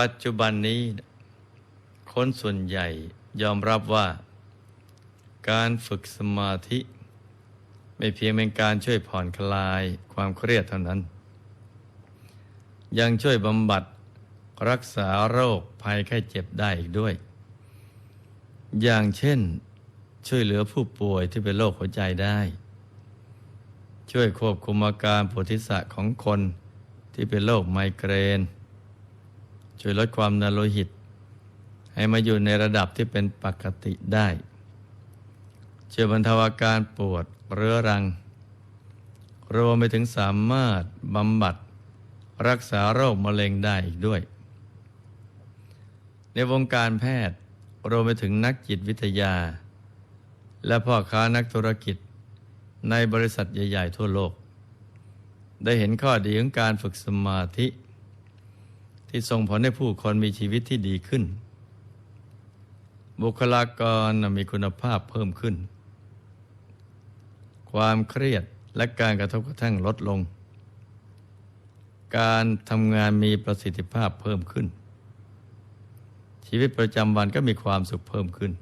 ปัจจุบันนี้ คนส่วนใหญ่ยอมรับว่า การฝึกสมาธิ ไม่เพียงเป็นการช่วยผ่อนคลายความเครียดเท่านั้น ยังช่วยบำบัดรักษาโรคภัยไข้เจ็บได้อีกด้วย อย่างเช่นช่วยเหลือผู้ป่วยที่เป็นโรคหัวใจได้ ช่วยควบคุมอาการปวดทิศะของคนที่เป็นโรคไมเกรน ช่วยลดความดันโลหิต ให้มาอยู่ในระดับที่เป็นปกติได้ช่วยบรรเทาอาการปวดเรื้อรัง รวมไปถึงสามารถบำบัดรักษาโรคมะเร็งได้อีกด้วย ในวงการแพทย์รวมไปถึงนักจิตวิทยา และพ่อค้านักธุรกิจในบริษัทใหญ่ ๆ ทั่วโลก ได้เห็นข้อดีของการฝึกสมาธิ ที่ส่งผลให้ผู้คนมีชีวิตที่ดีขึ้น บุคลากรมีคุณภาพเพิ่มขึ้น ความเครียดและการกระทบกระทั่งลดลง การทำงานมีประสิทธิภาพเพิ่มขึ้น ชีวิตประจำวันก็มีความสุขเพิ่มขึ้น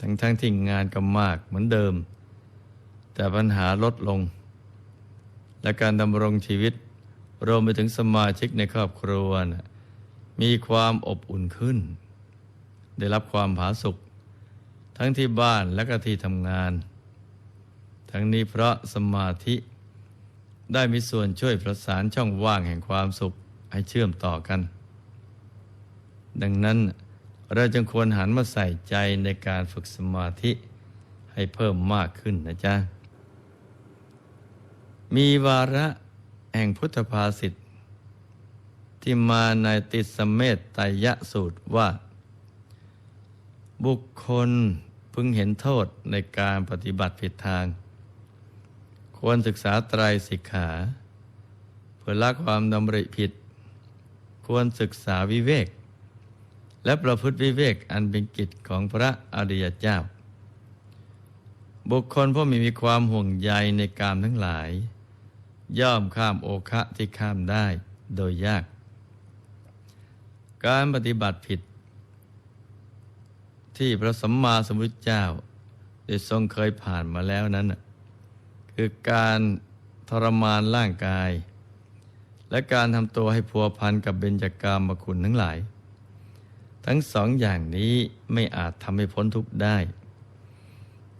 ทั้งๆทที่งานก็มากเหมือนเดิม แต่ปัญหาลดลง และการดำรงชีวิต รวมไปถึงสมาชิกในครอบครัวนะมีความอบอุ่นขึ้น ได้รับความผาสุกทั้งที่บ้านและก็ที่ทำงาน ทั้งนี้เพราะสมาธิ ได้มีส่วนช่วยประสานช่องว่างแห่งความสุขให้เชื่อมต่อกัน ดังนั้นเราจึงควรหันมาใส่ใจในการฝึกสมาธิให้เพิ่มมากขึ้นนะจ๊ะ มีวาระ แห่งพุทธภาษิตที่มาในติสเมตไตรยสูตรว่า บุคคลพึงเห็นโทษในการปฏิบัติผิดทาง ควรศึกษาไตรสิกขา เพื่อละความดำริผิด ควรศึกษาวิเวก และประพฤติวิเวกอันเป็นกิจของพระอริยเจ้า บุคคลผู้มีมีความห่วงใยในกามทั้งหลาย ย่อมข้ามโอคะที่ข้ามได้โดยยาก การปฏิบัติผิด ที่พระสัมมาสัมพุทธเจ้า ได้ทรงเคยผ่านมาแล้วนั้น คือการทรมานร่างกาย และการทำตัวให้พัวพันกับเบญจกามคุณทั้งหลาย ทั้งสองอย่างนี้ไม่อาจทำให้พ้นทุกข์ได้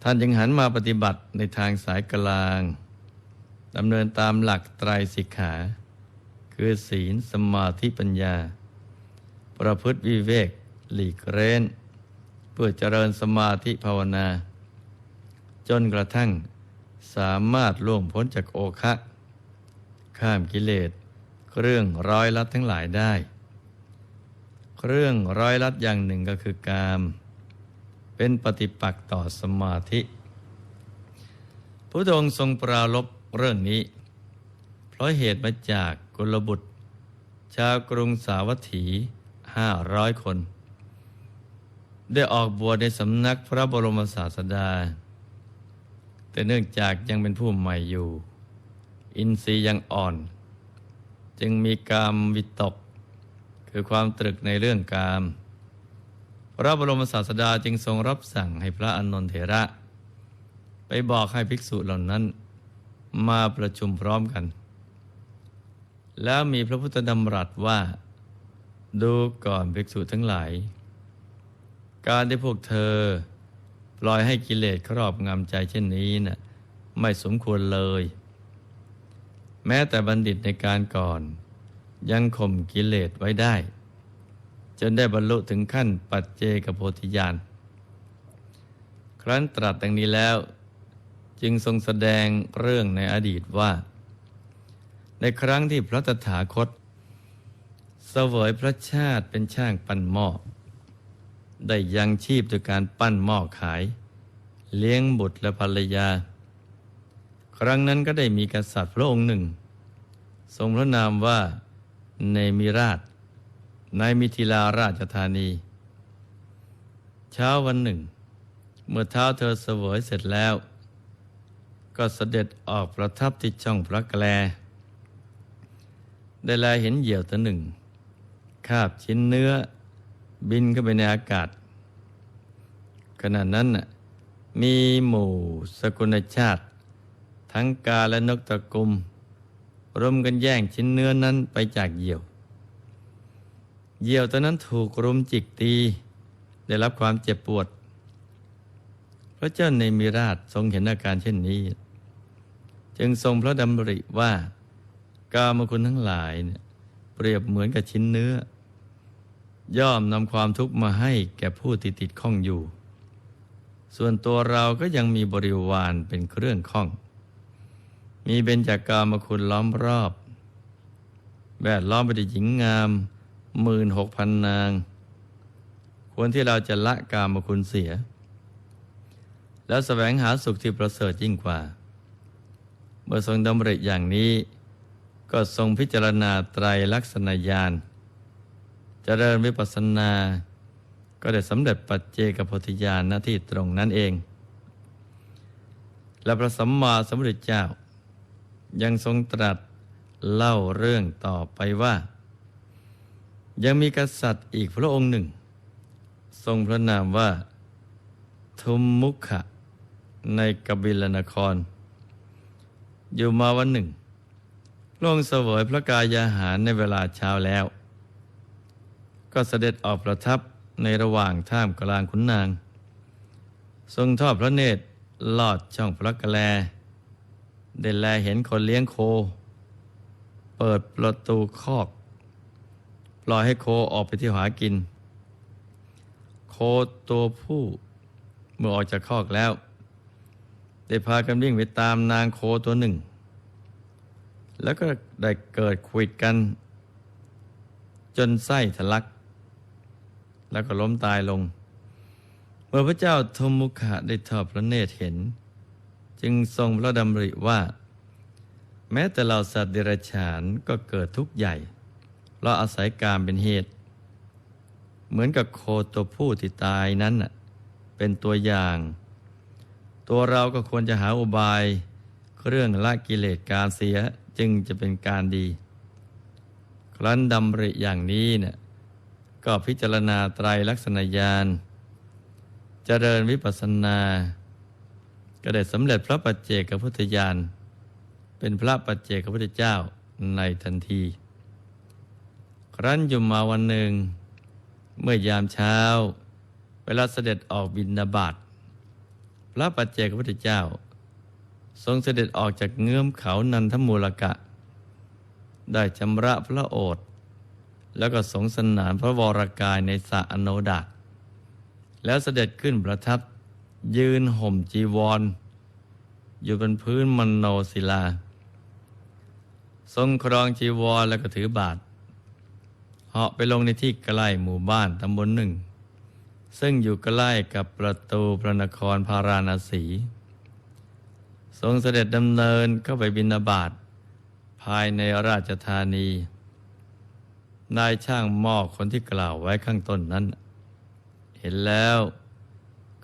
ท่านจึงหันมาปฏิบัติในทางสายกลาง ดำเนินตามหลักไตรสิกขา คือศีลสมาธิปัญญา ประพฤติวิเวก หลีกเร้น เพื่อเจริญสมาธิภาวนา จนกระทั่งสามารถล่วงพ้นจากโอคะ ข้ามกิเลสเครื่องร้อยลัดทั้งหลายได้เครื่องร้อยลัดอย่างหนึ่งก็คือกาม เป็นปฏิปักษ์ต่อสมาธิพระองค์ทรงปรารบ เรื่องนี้ เพราะเหตุมาจากกุลบุตร ชาวกรุงสาวัตถีห้าร้อยคน ได้ออกบวชในสำนักพระบรมศาสดา แต่เนื่องจากยังเป็นผู้ใหม่อยู่ อินทรีย์ยังอ่อน จึงมีกามวิตก คือความตรึกในเรื่องกาม พระบรมศาสดาจึงทรงรับสั่งให้พระอานนทเถระ ไปบอกให้ภิกษุเหล่านั้น มาประชุมพร้อมกัน แล้วมีพระพุทธดำรัสว่า ดูก่อนภิกษุทั้งหลาย การที่พวกเธอ ปล่อยให้กิเลสครอบงำใจเช่นนี้นะ่ะไม่สมควรเลย แม้แต่บัณฑิตในการก่อน ยังข่มกิเลสไว้ได้ จนได้บรรลุถึงขั้นปัจเจกโพธิญาณครั้นตรัสดังนี้แล้ว จึงทรงแสดงเรื่องในอดีตว่า ในครั้งที่พระตถาคต เสวยพระชาติเป็นช่างปั้นหม้อได้ยังชีพโดยการปั้นหม้อขาย เลี้ยงบุตรและภรรยา ครั้งนั้นก็ได้มีกษัตริย์พระองค์หนึ่ง ทรงพระนามว่าเนมิราช ในมิถิลาราชธานี เช้าวันหนึ่ง เมื่อเท้าเธอเสวยเสร็จแล้ว ก็เสด็จออกประทับที่ช่องพระแกลได้แลเห็นเหยี่ยวตัวหนึ่ง คาบชิ้นเนื้อบินเข้าไปในอากาศ ขณะนั้นน่ะมีหมู่สกุลชาติ ทั้งกาและนกตะกุมรุมกันแย่งชิ้นเนื้อนั้นไปจากเหยี่ยว เหยี่ยวตัวนั้นถูกรุมจิกตี ได้รับความเจ็บปวด พระเจ้าในมิราชทรงเห็นอาการเช่นนี้ จึงทรงพระดำริว่ากามคุณทั้งหลายเนี่ยเปรียบเหมือนกับชิ้นเนื้อ ย่อมนำความทุกข์มาให้แก่ผู้ติดติดข้องอยู่ ส่วนตัวเราก็ยังมีบริวารเป็นเครื่องข้อง มีเบญจากามคุณล้อมรอบแวดล้อมไปด้วยหญิงงามหมื่นหกพันนาง ควรที่เราจะละกามคุณเสีย แล้วแสวงหาสุขที่ประเสริฐยิ่งกว่า เมื่อทรงดำริอย่างนี้ ก็ทรงพิจารณาไตรลักษณญาณเจริญวิปัสสนา ก็ได้สำเร็จปัจเจกโพธิญาณหน้าที่ตรงนั้นเอง และพระสัมมาสัมพุทธเจ้า ยังทรงตรัสเล่าเรื่องต่อไปว่า ยังมีกษัตริย์อีกพระองค์หนึ่ง ทรงพระนามว่า ทุมมุขะในกบิลนคร อยู่มาวันหนึ่งพระองเสวยพระกายอาหารในเวลาเช้าแล้ว ก็เสด็จออกประทับในระหว่างท่ามกลางขุนนาง ทรงทอดพระเนตรลอดช่องพระกะแลได้แลเห็นคนเลี้ยงโค เปิดประตูคอก ปล่อยให้โคออกไปที่หากิน โคตัวผู้เมื่อออกจากคอกแล้ว ได้พากันวิ่งไปตามนางโคตัวหนึ่ง แล้วก็ได้เกิดคุยกัน จนไส้ทะลัก แล้วก็ล้มตายลง เมื่อพระเจ้าทมมุขะได้ทอดพระเนตรเห็น จึงทรงพระดำริว่า แม้แต่เราสัตว์เดรัจฉานก็เกิดทุกข์ใหญ่ เพราะอาศัยการเป็นเหตุ เหมือนกับโคตัวผู้ที่ตายนั้นเป็นตัวอย่าง ตัวเราก็ควรจะหาอุบายเรื่องละกิเลสการเสียจึงจะเป็นการดี ครั้นดำริอย่างนี้เนี่ยก็พิจารณาไตรลักษณญาณเจริญวิปัสสนา ก็ได้สำเร็จพระปัจเจกพุทธญาณเป็นพระปัจเจกพุทธเจ้าในทันที ครั้นอยู่มาวันหนึ่ง เมื่อยามเช้า เวลาเสด็จออกบินนาบาต พระปัจเจกพุทธเจ้า ทรงเสด็จออกจากเงื้อมเขานันทมูลกะ ได้ชำระพระโอษฐ์แล้วก็สงสนานพระวรากายในสระอโนดาตแล้วเสด็จขึ้นประทับยืนห่มจีวร อยู่บนพื้นมโนศิลา ทรงครองจีวรแล้วก็ถือบาทเหาะไปลงในที่ใกล้หมู่บ้านตำบลหนึ่ง ซึ่งอยู่ใกล้กับประตูพระนครพาราณสี ทรงเสด็จดำเนินเข้าไปบินาบาตภายในราชธานี นายช่างหม้อคนที่กล่าวไว้ข้างต้นนั้น เห็นแล้ว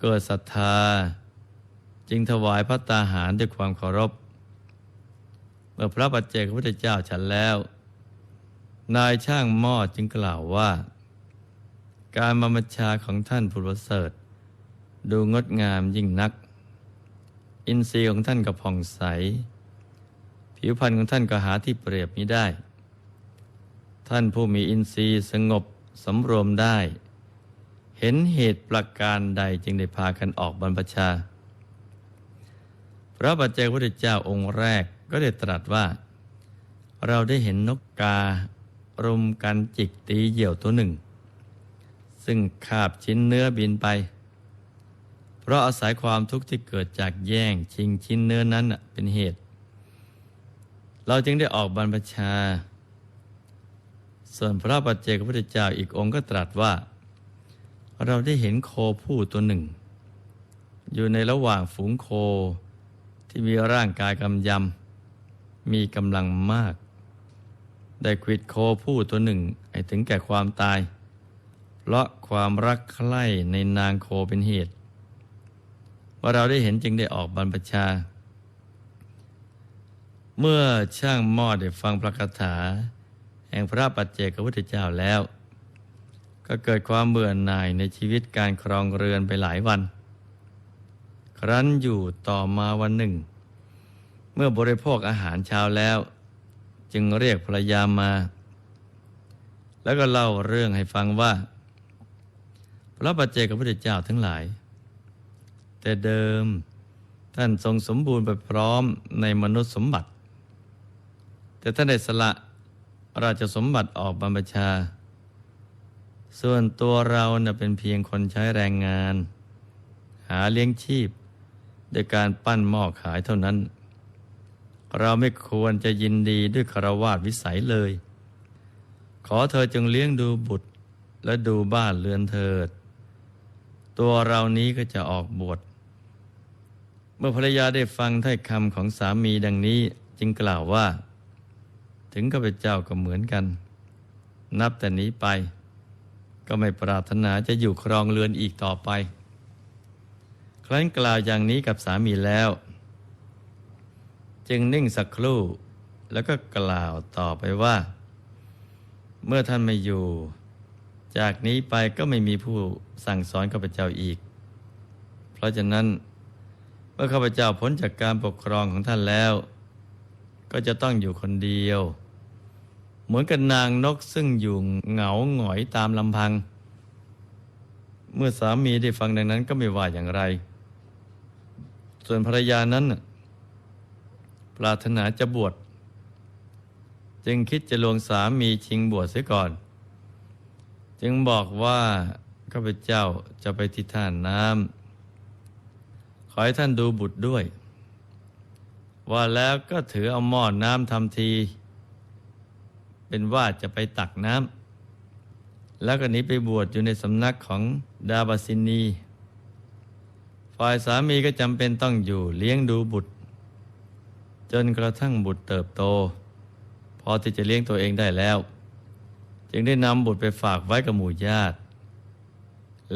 เกิดศรัทธา จึงถวายพระตาหารด้วยความเคารพ เมื่อพระปัจเจกพระพุทธเจ้าฉันแล้ว นายช่างหม้อจึงกล่าวว่า การมาบัชาของท่านผู้ประเสริฐ ดูงดงามยิ่งนัก อินทรีย์ของท่านก็ผ่องใส ผิวพรรณของท่านก็หาที่เปรียบมิได้ ท่านผู้มีอินทรีย์สงบสำรวมได้ เห็นเหตุประการใดจึงได้พากันออกบรรพชา พระปัจเจกพุทธเจ้าองค์แรกก็ได้ตรัสว่า เราได้เห็นนกการุมกันจิกตีเหยี่ยวตัวหนึ่ง ซึ่งคาบชิ้นเนื้อบินไป เพราะอาศัยความทุกข์ที่เกิดจากแย่งชิงชิ้นเนื้อนั้นเป็นเหตุ เราจึงได้ออกบรรพชา ส่วนพระปัจเจกพุทธเจ้าอีกองค์ก็ตรัสว่า เราได้เห็นโคผู้ตัวหนึ่ง อยู่ในระหว่างฝูงโคที่มีร่างกายกำยำมีกำลังมาก ได้ควิดโคผู้ตัวหนึ่งให้ถึงแก่ความตาย เพราะความรักใคร่ในนางโคเป็นเหตุ ว่าเราได้เห็นจึงได้ออกบรรพชา เมื่อช่างหม้อได้ฟังพระคาถา แห่งพระปัจเจกพุทธเจ้าแล้ว ก็เกิดความเบื่อหน่ายในชีวิตการครองเรือนไปหลายวัน ครั้นอยู่ต่อมาวันหนึ่ง เมื่อบริโภคอาหารเช้าแล้ว จึงเรียกภรรยามา แล้วก็เล่าเรื่องให้ฟังว่า พระปัจเจกพุทธเจ้าทั้งหลาย แต่เดิมท่านทรงสมบูรณ์ไปพร้อมในมนุษย์สมบัติ แต่ท่านได้สละราชสมบัติออกบรรพชา ส่วนตัวเราเน่ะเป็นเพียงคนใช้แรงงาน หาเลี้ยงชีพโดยการปั้นหม้อขายเท่านั้น เราไม่ควรจะยินดีด้วยคารวาสวิสัยเลย ขอเธอจงเลี้ยงดูบุตรและดูบ้านเรือนเถิด ตัวเรานี้ก็จะออกบวชเมื่อภรรยาได้ฟังถ้อยคำของสามีดังนี้จึงกล่าวว่า ถึงข้าพเจ้าก็เหมือนกัน นับแต่นี้ไป ก็ไม่ปรารถนาจะอยู่ครองเรือนอีกต่อไป ครั้นกล่าวอย่างนี้กับสามีแล้ว จึงนิ่งสักครู่แล้วก็กล่าวต่อไปว่า เมื่อท่านไม่อยู่ จากนี้ไปก็ไม่มีผู้สั่งสอนข้าพเจ้าอีก เพราะฉะนั้น เมื่อข้าพเจ้าพ้นจากการปกครองของท่านแล้ว ก็จะต้องอยู่คนเดียว เหมือนกับนางนกซึ่งอยู่เหงาหงอยตามลำพัง เมื่อสามีได้ฟังดังนั้นก็ไม่ว่าอย่างไร ส่วนภรรยานั้น ปรารถนาจะบวชจึงคิดจะลวงสามีชิงบวชเสียก่อน จึงบอกว่าข้าพเจ้าจะไปที่ท่าน้ำขอให้ท่านดูบุตรด้วย ว่าแล้วก็ถือเอาหม้อน้ำทำที เป็นว่าจะไปตักน้ำแล้วก็หนีไปบวชอยู่ในสำนักของดาบสินี ฝ่ายสามีก็จำเป็นต้องอยู่เลี้ยงดูบุตร จนกระทั่งบุตรเติบโต พอที่จะเลี้ยงตัวเองได้แล้ว จึงได้นำบุตรไปฝากไว้กับหมู่ญาติ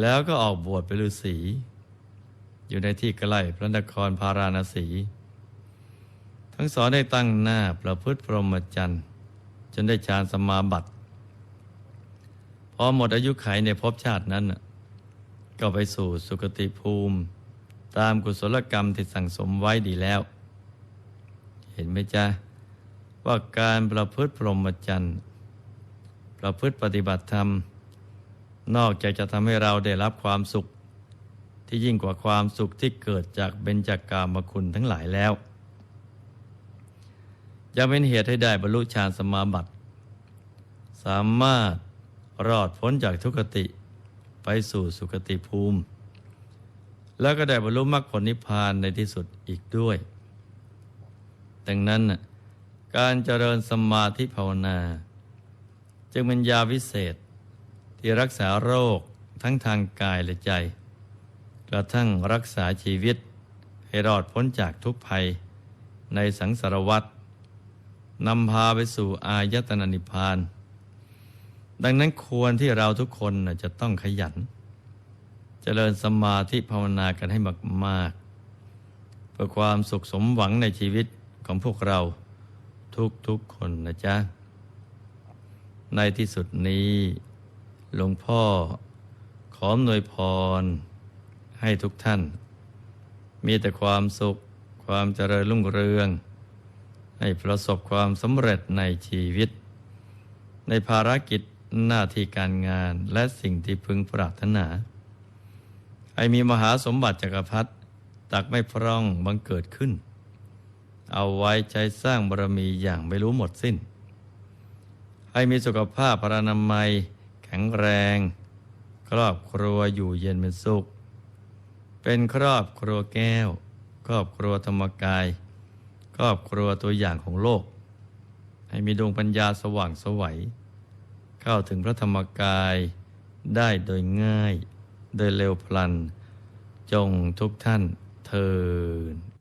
แล้วก็ออกบวชเป็นฤาษี อยู่ในที่ใกล้พระนครพาราณสี ทั้งสองได้ตั้งหน้าประพฤติพรหมจรรย์จนได้ฌานสมาบัติพอหมดอายุไขในภพชาตินั้น ก็ไปสู่สุคติภูมิ ตามกุศลกรรมที่สั่งสมไว้ดีแล้ว เห็นไหมจ๊ะ ว่าการประพฤติพรหมจรรย์ ประพฤติปฏิบัติธรรม นอกจากจะทำให้เราได้รับความสุข ที่ยิ่งกว่าความสุขที่เกิดจากเบญจากามคุณทั้งหลายแล้วยังเป็นเหตุให้ได้บรรลุฌานสมาบัติ สามารถรอดพ้นจากทุกขติไปสู่สุคติภูมิ แล้วก็ได้บรรลุมรรคผลนิพพานในที่สุดอีกด้วย ดังนั้นการเจริญสมาธิภาวนา จึงเป็นยาวิเศษ ที่รักษาโรคทั้งทางกายและใจ กระทั่งรักษาชีวิต ให้รอดพ้นจากทุกภัย ในสังสารวัฏนำพาไปสู่อายตนะนิพพาน ดังนั้นควรที่เราทุกคนจะต้องขยันเจริญสมาธิภาวนากันให้มากๆเพื่อความสุขสมหวังในชีวิตของพวกเราทุกๆคนนะจ๊ะ ในที่สุดนี้ หลวงพ่อขออำนวยพร ให้ทุกท่าน มีแต่ความสุข ความเจริญรุ่งเรือง ให้ประสบความสำเร็จในชีวิต ในภารกิจหน้าที่การงานและสิ่งที่พึงปรารถนา ให้มีมหาสมบัติจักรพรรดิตักไม่พร่องบังเกิดขึ้น เอาไว้ใช้สร้างบารมีอย่างไม่รู้หมดสิ้น ให้มีสุขภาพพรานามัย แข็งแรง ครอบครัวอยู่เย็นเป็นสุข เป็นครอบครัวแก้ว ครอบครัวธรรมกาย ครอบครัวตัวอย่างของโลก ให้มีดวงปัญญาสว่างสวัย เข้าถึงพระธรรมกายได้โดยง่าย โดยเร็วพลัน จงทุกท่านเทิน